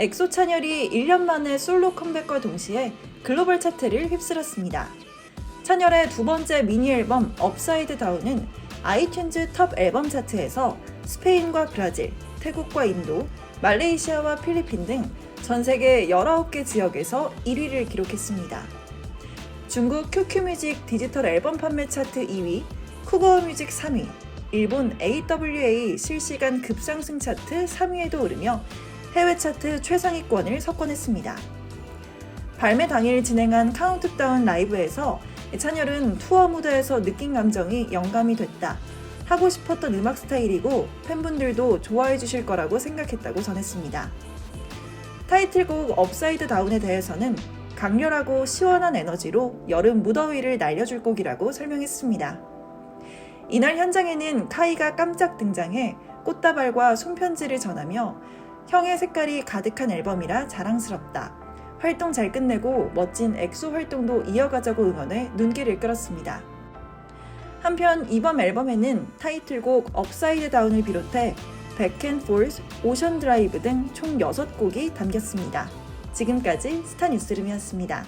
엑소 찬열이 1년 만에 솔로 컴백과 동시에 글로벌 차트를 휩쓸었습니다. 찬열의 두 번째 미니 앨범 업사이드 다운은 아이튠즈 톱 앨범 차트에서 스페인과 브라질, 태국과 인도, 말레이시아와 필리핀 등 전 세계 19개 지역에서 1위를 기록했습니다. 중국 QQ뮤직 디지털 앨범 판매 차트 2위, 쿠거 뮤직 3위, 일본 AWA 실시간 급상승 차트 3위에도 오르며 해외 차트 최상위권을 석권했습니다. 발매 당일 진행한 카운트다운 라이브에서 찬열은 투어 무대에서 느낀 감정이 영감이 됐다. 하고 싶었던 음악 스타일이고 팬분들도 좋아해 주실 거라고 생각했다고 전했습니다. 타이틀곡 업사이드 다운에 대해서는 강렬하고 시원한 에너지로 여름 무더위를 날려줄 곡이라고 설명했습니다. 이날 현장에는 카이가 깜짝 등장해 꽃다발과 손편지를 전하며 형의 색깔이 가득한 앨범이라 자랑스럽다. 활동 잘 끝내고 멋진 엑소 활동도 이어가자고 응원해 눈길을 끌었습니다. 한편 이번 앨범에는 타이틀곡 업사이드 다운을 비롯해 백앤포스, 오션 드라이브 등 총 6곡이 담겼습니다. 지금까지 스타뉴스룸이었습니다.